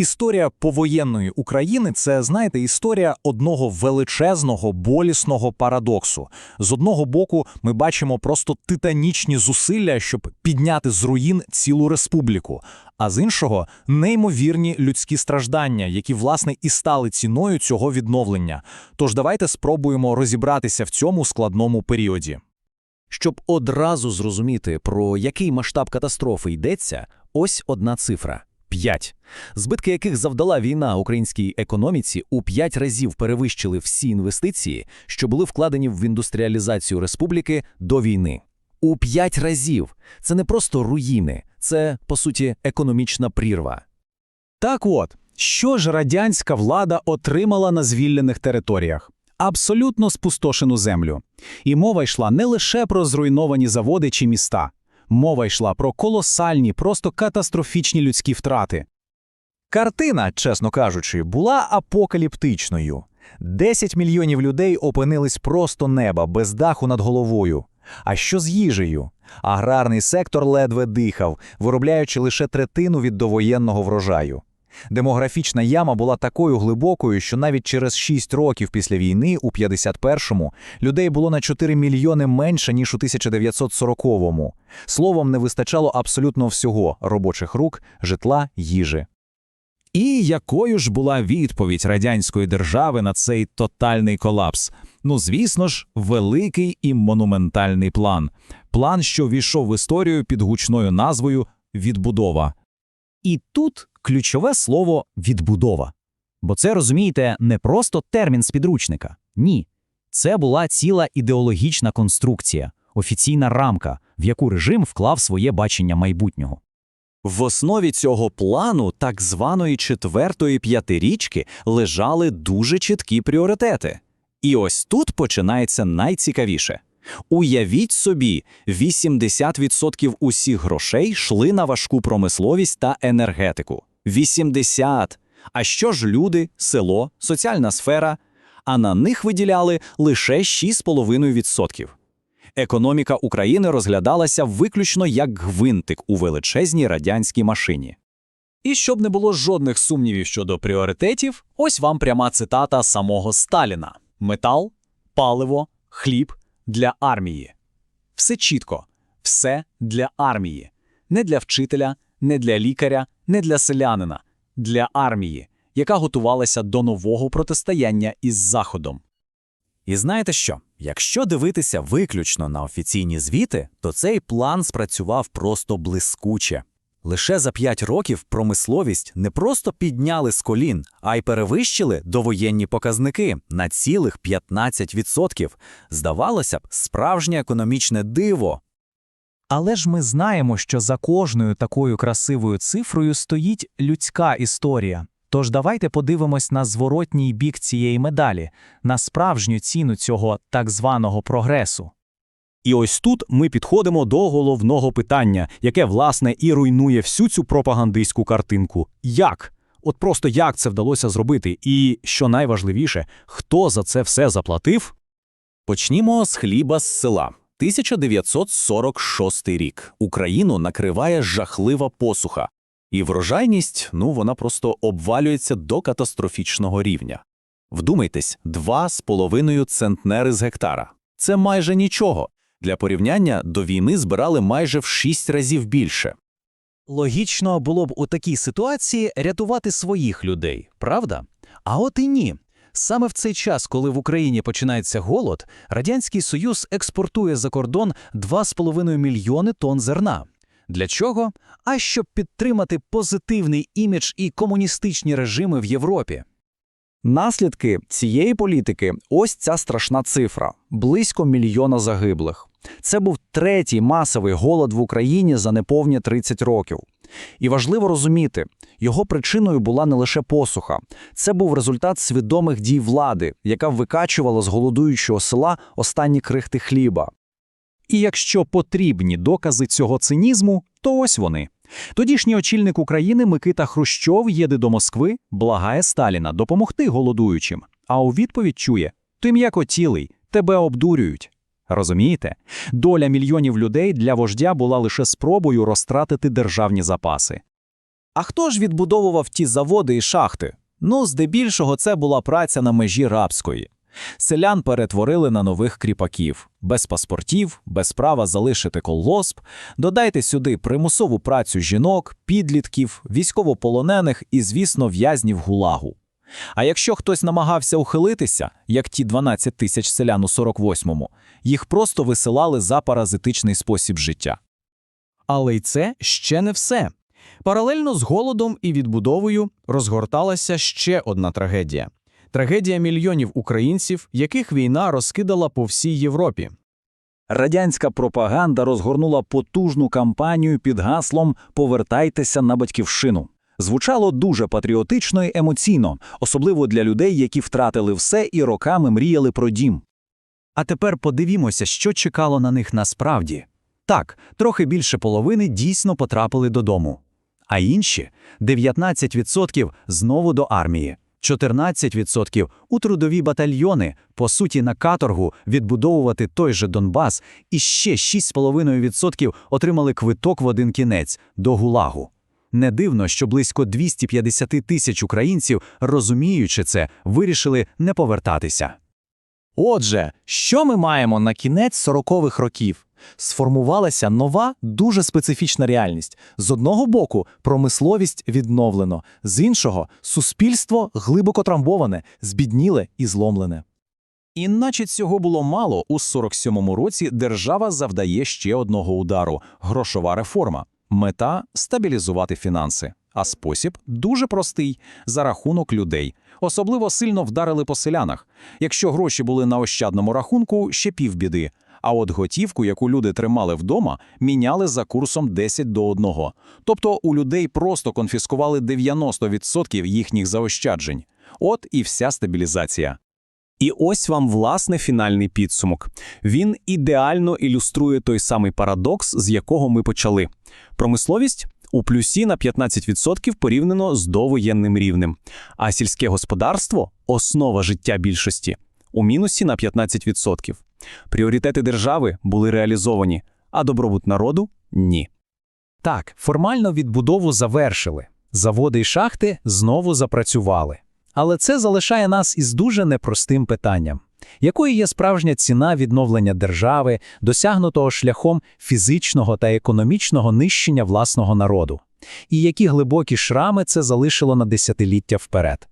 Історія повоєнної України це, знаєте, історія одного величезного болісного парадоксу. З одного боку, ми бачимо просто титанічні зусилля, щоб підняти з руїн цілу республіку. А з іншого неймовірні людські страждання, які власне і стали ціною цього відновлення. Тож давайте спробуємо розібратися в цьому складному періоді. Щоб одразу зрозуміти, про який масштаб катастрофи йдеться, ось одна цифра – 5. Збитки яких завдала війна українській економіці у 5 разів перевищили всі інвестиції, що були вкладені в індустріалізацію республіки до війни. У 5 разів! Це не просто руїни, це, по суті, економічна прірва. Так от, що ж радянська влада отримала на звільнених територіях? Абсолютно спустошену землю. І мова йшла не лише про зруйновані заводи чи міста. Мова йшла про колосальні, просто катастрофічні людські втрати. Картина, чесно кажучи, була апокаліптичною. 10 мільйонів людей опинились просто неба, без даху над головою. А що з їжею? Аграрний сектор ледве дихав, виробляючи лише третину від довоєнного врожаю. Демографічна яма була такою глибокою, що навіть через 6 років після війни, у 51-му, людей було на 4 мільйони менше, ніж у 1940-му. Словом, не вистачало абсолютно всього – робочих рук, житла, їжі. І якою ж була відповідь радянської держави на цей тотальний колапс? Ну, звісно ж, великий і монументальний план. План, що війшов в історію під гучною назвою «Відбудова». І тут ключове слово відбудова. Бо це, розумієте, не просто термін з підручника. Ні. Це була ціла ідеологічна конструкція, офіційна рамка, в яку режим вклав своє бачення майбутнього. В основі цього плану, так званої четвертої п'ятирічки, лежали дуже чіткі пріоритети. І ось тут починається найцікавіше. Уявіть собі, 80% усіх грошей йшли на важку промисловість та енергетику. 80! А що ж люди, село, соціальна сфера? А на них виділяли лише 6,5%. Економіка України розглядалася виключно як гвинтик у величезній радянській машині. І щоб не було жодних сумнівів щодо пріоритетів, ось вам пряма цитата самого Сталіна: метал, паливо, хліб для армії. Все чітко, все для армії, не для вчителя, не для лікаря, не для селянина, для армії, яка готувалася до нового протистояння із Заходом. І знаєте що? Якщо дивитися виключно на офіційні звіти, то цей план спрацював просто блискуче. Лише за 5 років промисловість не просто підняли з колін, а й перевищили довоєнні показники на цілих 15%. Здавалося б, справжнє економічне диво. Але ж ми знаємо, що за кожною такою красивою цифрою стоїть людська історія. Тож давайте подивимось на зворотній бік цієї медалі, на справжню ціну цього так званого прогресу. І ось тут ми підходимо до головного питання, яке, власне, і руйнує всю цю пропагандистську картинку. Як? От просто як це вдалося зробити? І, що найважливіше, хто за це все заплатив? Почнімо з хліба з села. 1946 рік. Україну накриває жахлива посуха. І врожайність, ну, вона просто обвалюється до катастрофічного рівня. Вдумайтесь, 2,5 центнери з гектара. Це майже нічого. Для порівняння до війни збирали майже в 6 разів більше. Логічно було б у такій ситуації рятувати своїх людей, правда? А от і ні. Саме в цей час, коли в Україні починається голод, Радянський Союз експортує за кордон 2,5 мільйони тонн зерна. Для чого? А щоб підтримати позитивний імідж і комуністичні режими в Європі. Наслідки цієї політики ось ця страшна цифра – близько мільйона загиблих. Це був третій масовий голод в Україні за неповні 30 років. І важливо розуміти, його причиною була не лише посуха. Це був результат свідомих дій влади, яка викачувала з голодуючого села останні крихти хліба. І якщо потрібні докази цього цинізму, то ось вони. Тодішній очільник України Микита Хрущов їде до Москви, благає Сталіна допомогти голодуючим, а у відповідь чує «Ти м'якотілий, тебе обдурюють». Розумієте? Доля мільйонів людей для вождя була лише спробою розтратити державні запаси. А хто ж відбудовував ті заводи і шахти? Ну, здебільшого, це була праця на межі рабської. Селян перетворили на нових кріпаків, без паспортів, без права залишити колгосп. Додайте сюди примусову працю жінок, підлітків, військовополонених і, звісно, в'язнів гулагу. А якщо хтось намагався ухилитися, як ті 12 тисяч селян у 48-му, їх просто висилали за паразитичний спосіб життя. Але й це ще не все. Паралельно з голодом і відбудовою розгорталася ще одна трагедія трагедія мільйонів українців, яких війна розкидала по всій Європі. Радянська пропаганда розгорнула потужну кампанію під гаслом Повертайтеся на батьківщину. Звучало дуже патріотично і емоційно, особливо для людей, які втратили все і роками мріяли про дім. А тепер подивімося, що чекало на них насправді. Так, трохи більше половини дійсно потрапили додому. А інші 19% знову до армії, 14% у трудові батальйони, по суті, на каторгу відбудовувати той же Донбас, і ще 6,5% отримали квиток в один кінець до ГУЛАГу. Не дивно, що близько 250 тисяч українців, розуміючи це, вирішили не повертатися. Отже, що ми маємо на кінець 40-х років? Сформувалася нова, дуже специфічна реальність. З одного боку, промисловість відновлено, з іншого суспільство глибоко травмоване, збідніле і зломлене. І наче цього було мало, у 47-му році держава завдає ще одного удару – грошова реформа. Мета – стабілізувати фінанси. А спосіб дуже простий – за рахунок людей. Особливо сильно вдарили по селянах. Якщо гроші були на ощадному рахунку, ще півбіди. А от готівку, яку люди тримали вдома, міняли за курсом 10 до 1. Тобто у людей просто конфіскували 90% їхніх заощаджень. От і вся стабілізація. І ось вам власне фінальний підсумок. Він ідеально ілюструє той самий парадокс, з якого ми почали. Промисловість у плюсі на 15% порівняно з довоєнним рівнем, а сільське господарство основа життя більшості у мінусі на 15%. Пріоритети держави були реалізовані, а добробут народу ні. Так, формально відбудову завершили. Заводи і шахти знову запрацювали. Але це залишає нас із дуже непростим питанням. Якою є справжня ціна відновлення держави, досягнутого шляхом фізичного та економічного нищення власного народу? І які глибокі шрами це залишило на десятиліття вперед?